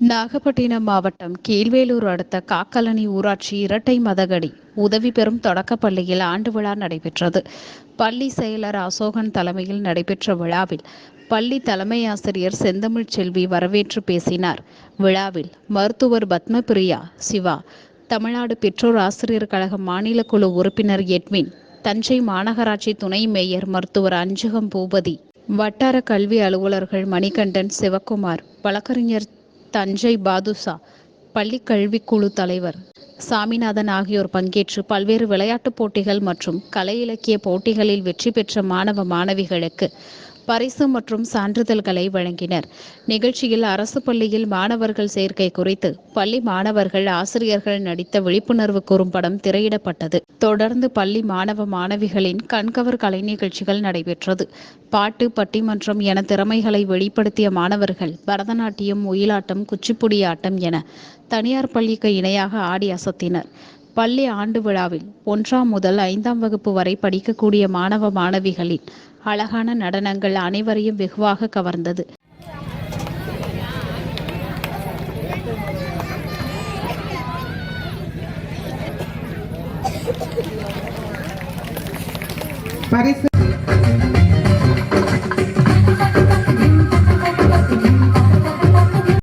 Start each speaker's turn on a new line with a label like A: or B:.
A: நாகப்பட்டினம் மாவட்டம் கீழ்வேலூர் அடுத்த காக்கலனி ஊராட்சி இரட்டை மதகடி உதவி பெறும் தொடக்கப்பள்ளியில் ஆண்டு விழா நடைபெற்றது. பள்ளி செயலர் அசோகன் தலைமையில் நடைபெற்ற விழாவில் பள்ளி தலைமை ஆசிரியர் செந்தமிழ் செல்வி வரவேற்று பேசினார். விழாவில் மருத்துவர் பத்மபிரியா சிவா தமிழ்நாடு பெற்றோர் ஆசிரியர் கழக மாநில குழு உறுப்பினர் எட்வின் தஞ்சை மாநகராட்சி துணை மேயர் மருத்துவர் அஞ்சுகம் பூபதி வட்டார கல்வி அலுவலர்கள் மணிகண்டன் சிவக்குமார் வழக்கறிஞர் தஞ்சை பாதுஷா பள்ளி கல்விக்குழு தலைவர் சாமிநாதன் ஆகியோர் பங்கேற்று பல்வேறு விளையாட்டுப் போட்டிகள் மற்றும் கலை இலக்கிய போட்டிகளில் வெற்றி பெற்ற மாணவ மாணவிகளுக்கு பரிசு மற்றும் சான்றிதழ்களை வழங்கினர். நிகழ்ச்சியில் அரசு பள்ளியில் மாணவர்கள் சேர்க்கை குறித்து பள்ளி மாணவர்கள் ஆசிரியர்கள் நடித்த விழிப்புணர்வு குறும்படம் திரையிடப்பட்டது. தொடர்ந்து பள்ளி மாணவ மாணவிகளின் கண்கவர் கலை நிகழ்ச்சிகள் நடைபெற்றது. பாட்டு பட்டிமன்றம் என திறமைகளை வெளிப்படுத்திய மாணவர்கள் பரதநாட்டியம் ஒயிலாட்டம் குச்சிப்புடி ஆட்டம் என தனியார் பள்ளிக்கு இணையாக ஆடி அசத்தினர். பள்ளி ஆண்டு விழாவில் ஒன்றாம் முதல் ஐந்தாம் வகுப்பு வரை படிக்கக்கூடிய மாணவ மாணவிகளின் அழகான நடனங்கள் அனைவரையும் வெகுவாக கவர்ந்தது.
B: பரிசு